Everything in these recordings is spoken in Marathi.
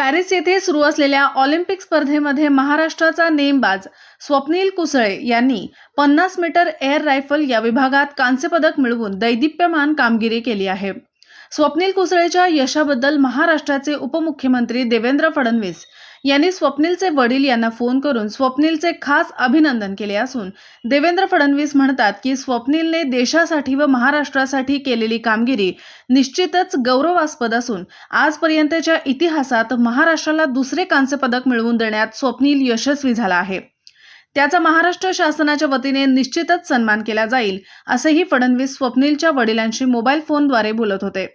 पॅरिस येथे सुरू असलेल्या ऑलिम्पिक स्पर्धेमध्ये महाराष्ट्राचा नेमबाज स्वप्नील कुसळे यांनी पन्नास मीटर एअर रायफल या विभागात कांस्यपदक मिळवून दैदिप्यमान कामगिरी केली आहे. स्वप्नील कुसळेच्या यशाबद्दल महाराष्ट्राचे उपमुख्यमंत्री देवेंद्र फडणवीस यांनी स्वप्नीलचे वडील यांना फोन करून स्वप्नीलचे खास अभिनंदन केले असून देवेंद्र फडणवीस म्हणतात की स्वप्नीलने देशासाठी व महाराष्ट्रासाठी केलेली कामगिरी निश्चितच गौरवास्पद असून आजपर्यंतच्या इतिहासात महाराष्ट्राला दुसरे कांस्य पदक मिळवून देण्यात स्वप्नील यशस्वी झाला आहे. त्याचा महाराष्ट्र शासनाच्या वतीने निश्चितच सन्मान केला जाईल असेही फडणवीस स्वप्नीलच्या वडिलांशी मोबाईल फोनद्वारे बोलत होते.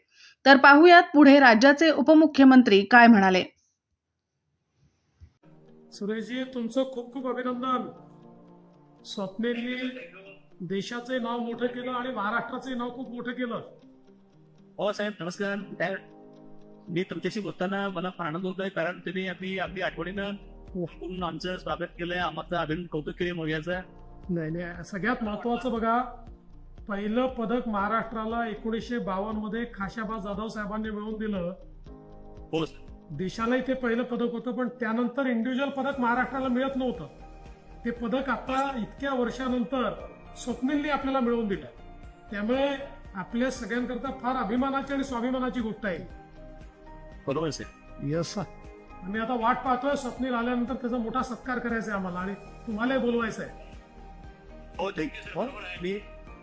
तर पाहुयात पुढे राज्याचे उपमुख्यमंत्री काय म्हणाले. सुरेशजी तुमचं खूप खूप अभिनंदन. स्वप्नेलनी देशाचे नाव मोठं केलं आणि महाराष्ट्राचे नाव खूप मोठं केलं. हो साहेब नमस्कार. मी तुमच्याशी बोलताना मला फार आनंद होत आहे कारण तुम्ही आपली आपली आठवणीनं आमचं स्वागत केलंय. आम्हाला अभिनंदन कौतुक केले मोर्याचं नाही नाही सगळ्यात महत्वाचं बघा पहिलं पदक महाराष्ट्राला एकोणीसशे बावन्नमध्ये खाशाबा जाधव साहेबांनी मिळवून दिलं. हो देशालाही ते पहिलं पदक होतं पण त्यानंतर इंडिव्हिज्युअल पदक महाराष्ट्राला मिळत नव्हतं. ते पदक आता इतक्या वर्षानंतर स्वप्नीलनी आपल्याला मिळवून दिलं त्यामुळे आपल्या सगळ्यांकरता फार अभिमानाची आणि स्वाभिमानाची गोष्ट आहे. बरोबर सर यस आम्ही आता वाट पाहतोय स्वप्नील आल्यानंतर त्याचा मोठा सत्कार करायचा आहे आम्हाला आणि तुम्हाला बोलवायचं आहे. हो थँक्यू आहे. मी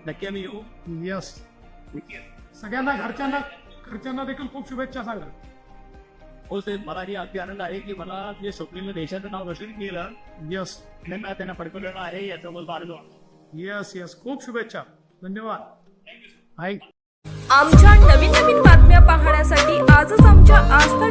नक्की आम्ही येऊ. यस सगळ्यांना घरच्यांना घरच्यांना देखील खूप शुभेच्छा सांगा हो मला ही अगदी आनंद आहे की मला जे स्वप्नील देशाचं नाव रोशन केलं. यस मला त्यांना पडकवलेलं आहे याचा आनंद वाटतो यस यस खूप शुभेच्छा. धन्यवाद. ऐक आमच्या नवीन नवीन बातम्या पाहण्यासाठी आजच आमच्या आस्था